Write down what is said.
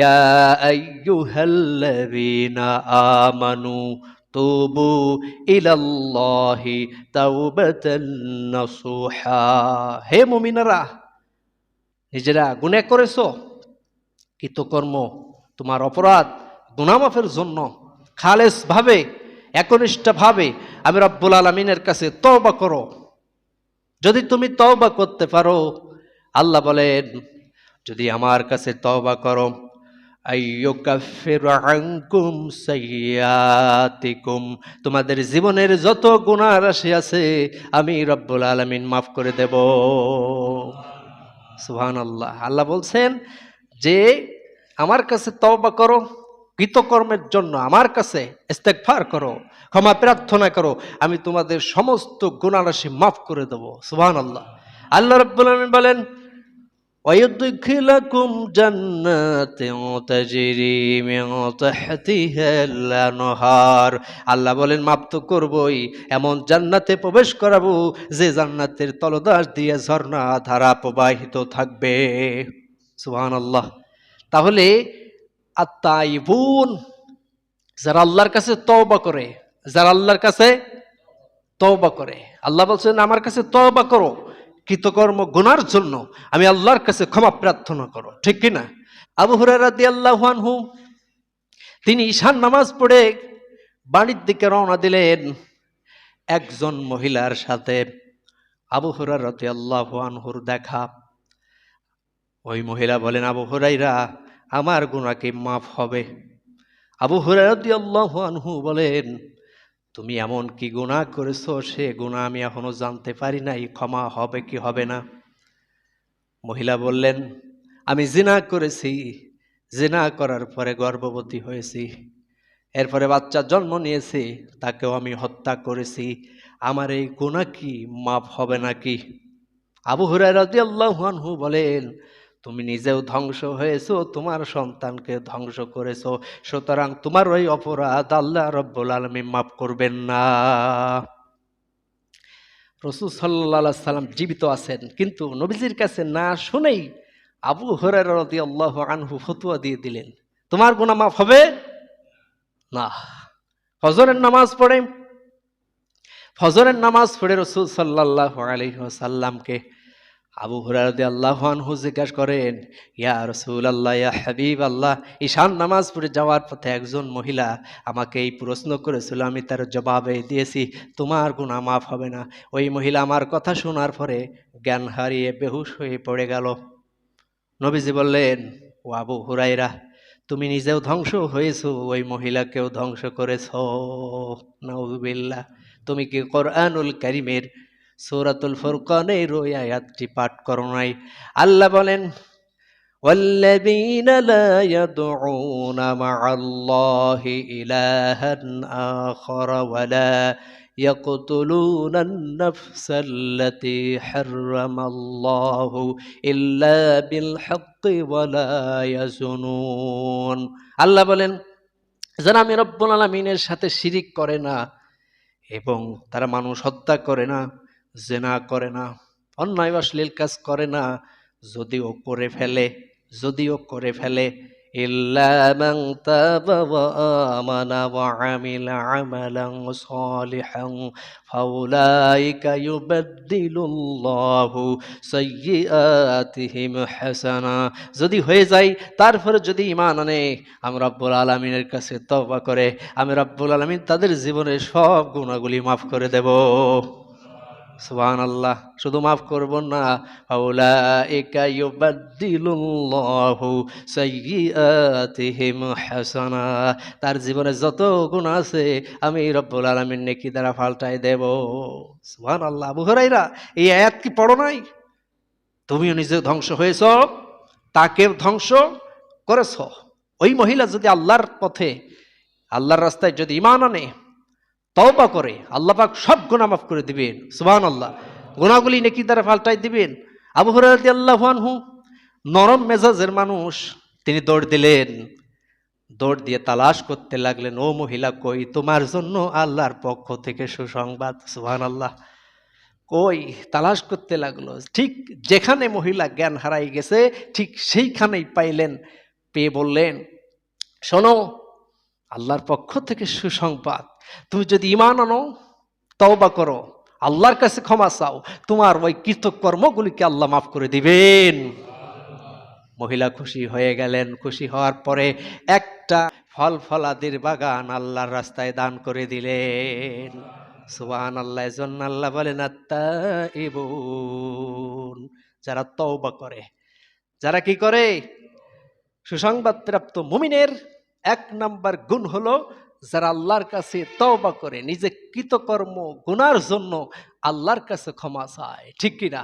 ইয়া আইয়ুহাল্লাযীনা আমানু তুবু ইলাল্লাহি তাওবাতান নাসুহা হে মুমিনারা, নিজেরা গুনাহ করেছ? কৃতকর্ম তোমার অপরাধ গুনামাফের জন্য খালেস ভাবে একনিষ্ঠ ভাবে আমি রব্বুল আলমিনের কাছে তওবা করো। যদি তুমি তওবা করতে পারো, আল্লাহ বলেন, যদি আমার কাছে তওবা করো তোমাদের জীবনের যত গুনাহ রাশি আছে, আমি রব্বুল আলামিন মাফ করে দেব। সুহান আল্লাহ আল্লাহ বলছেন যে, আমার কাছে তওবা করো, কৃতকর্মের জন্য আমার কাছে ইস্তেগফার করো, ক্ষমা প্রার্থনা করো, আমি তোমাদের সমস্ত গুণারাশি মাফ করে দেবো। সুহান আল্লাহ রাব্বুল আলামিন বলেন ويدخلكم جنات تجري من تحتها الانهار আল্লাহ বলেন মাপ তো করবই এমন জান্নাতে প্রবেশ করাবো যে জান্নাতের তলদাস দিয়ে ঝর্ণা ধারা প্রবাহিত থাকবে সুবহানাল্লাহ তাহলে আত্মাইবুন যারা আল্লাহর কাছে তওবা করে যারা আল্লাহর কাছে তওবা করে আল্লাহ বলছেন আমার কাছে তওবা করো কৃতকর্ম গুনার জন্য আমি আল্লাহর কাছে ক্ষমা প্রার্থনা করো, ঠিক কিনা? আবু হুরারাদি আল্লাহ আনহু, তিনি ঈশান নামাজ পড়ে বাড়ির দিকে রওনা দিলেন একজন মহিলার সাথে। আবু হুরারতি আল্লাহ আনহুর দেখা। ওই মহিলা বলেন, আবু হুরাইরা আমার গুণাকে মাফ হবে। আবু হুরারতি আল্লাহ আনহু বলেন তুমি এমন কি গুণা করেছ? সে গুণা আমি এখনও জানতে পারি নাই। ক্ষমা হবে কি হবে না? মহিলা বললেন, আমি জিনা করেছি। জিনা করার পরে গর্ভবতী হয়েছি। এরপরে বাচ্চা জন্ম নিয়েছে, তাকেও আমি হত্যা করেছি। আমার এই গুণা কি? মাফ হবে নাকি? আবু হুরাই রাজি আল্লাহানহু বলেন তুমি নিজেও ধ্বংস হয়েছো, তোমার সন্তানকে ধ্বংস করেছ, সুতরাং তোমার ওই অপরাধ আল্লাহ রব্বুল আলমী মাফ করবেন না। রসুল সাল্লা সাল্লাম জীবিত আছেন, কিন্তু নবীজির কাছে না শুনেই আবু রদি আল্লাহ আনহু ফতুয়া দিয়ে দিলেন। তোমার গুণা মাফ হবে? না। ফজরের নামাজ পড়ে, ফজরের নামাজ পড়ে রসুল সাল্লাহ আলহিহাসাল্লামকে আবু হুরারদি আল্লাহ আনহু জিজ্ঞাসা করেন, ইয়া রসুল আল্লাহ ইয়া হাবিব আল্লাহ ঈশান নামাজ পড়ে যাওয়ার পথে একজন মহিলা আমাকে এই প্রশ্ন করেছিল, আমি তার জবাবে দিয়েছি, তোমার গুণা মাফ হবে না। ওই মহিলা আমার কথা শোনার পরে জ্ঞান হারিয়ে বেহুশ হয়ে পড়ে গেল। নবীজি বললেন, ও আবু হুরাইরা তুমি নিজেও ধ্বংস হয়েছো, ওই মহিলাকেও ধ্বংস করেছ। নাউবিল্লাহ তুমি কি কোরআনুল করিমের সৌরাতুল ফুরকানের ওই আয়াতটি পাঠ করো নাই আল্লাহ বলেন والذين لا يدعون مع الله إلها آخر ولا يقتلون النفس التي حرم الله إلا بالحق ولا يزنون আল্লাহ বলেন যারা আমি রব্বুল আলমিনের সাথে শিরিক করে না এবং তারা মানুষ হত্যা করে না জেনা করে না, অন্যায় অশ্লীল কাজ করে না, যদিও করে ফেলে, যদিও করে ফেলে। যদি হয়ে যায়, তারপরে যদি ইমান আনে, আমি রব্বুল আলমিনের কাছে তবা করে, আমি রব্বুল আলমিন তাদের জীবনের সব গুণাগুলি মাফ করে দেব। সুবহান আল্লাহ শুধু মাফ করব না। হাসানা। তার জীবনে যত গুণ আছে, আমি রব্বুল আলামিন নেকি দ্বারা পাল্টাই দেব। সুহান আল্লাহ আবু হুরাইরা এই আয়াত কি পড়ো নাই? তুমিও নিজে ধ্বংস হয়েছ তাকে ধ্বংস করেছ। ওই মহিলা যদি আল্লাহর পথে, আল্লাহর রাস্তায় যদি ইমান আনে তওবা করে, আল্লাহ পাক সব গুনাহ মাফ করে দিবেন সুবহান আল্লাহ গুণাগুলি নেকি দ্বারা পাল্টাই দিবেন। আবু হুরায়রা আল্লাহ আনহু নরম মেজাজের মানুষ, তিনি দৌড় দিলেন। দৌড় দিয়ে তালাশ করতে লাগলেন, ও মহিলা, কই তোমার জন্য আল্লাহর পক্ষ থেকে সুসংবাদ? সুবহান আল্লাহ কই তালাশ করতে লাগল। ঠিক যেখানে মহিলা জ্ঞান হারাই গেছে, ঠিক সেইখানেই পাইলেন। পেয়ে বললেন, শোনো, আল্লাহর পক্ষ থেকে সুসংবাদ তুমি যদি ইমান আনো, তওবা করো। আল্লাহর কাছে ক্ষমা চাও। তোমার ওই কৃতকর্মগুলিকে আল্লাহ মাফ করে দিবেন। মহিলা খুশি হয়ে গেলেন। খুশি হওয়ার পরে একটা ফল ফলাদির বাগান আল্লাহর রাস্তায় দান করে দিলেন। সুবান আল্লাহ আল্লাহ বলেন আত্মাইবুন যারা তওবা করে, যারা কি করে? সুসংবাদ প্রাপ্ত মুমিনের এক নাম্বার গুণ হলো যারা আল্লাহর কাছে তওবা করে, নিজে কৃতকর্ম, গুনার জন্য আল্লাহর কাছে ক্ষমা চায়, ঠিক কিনা?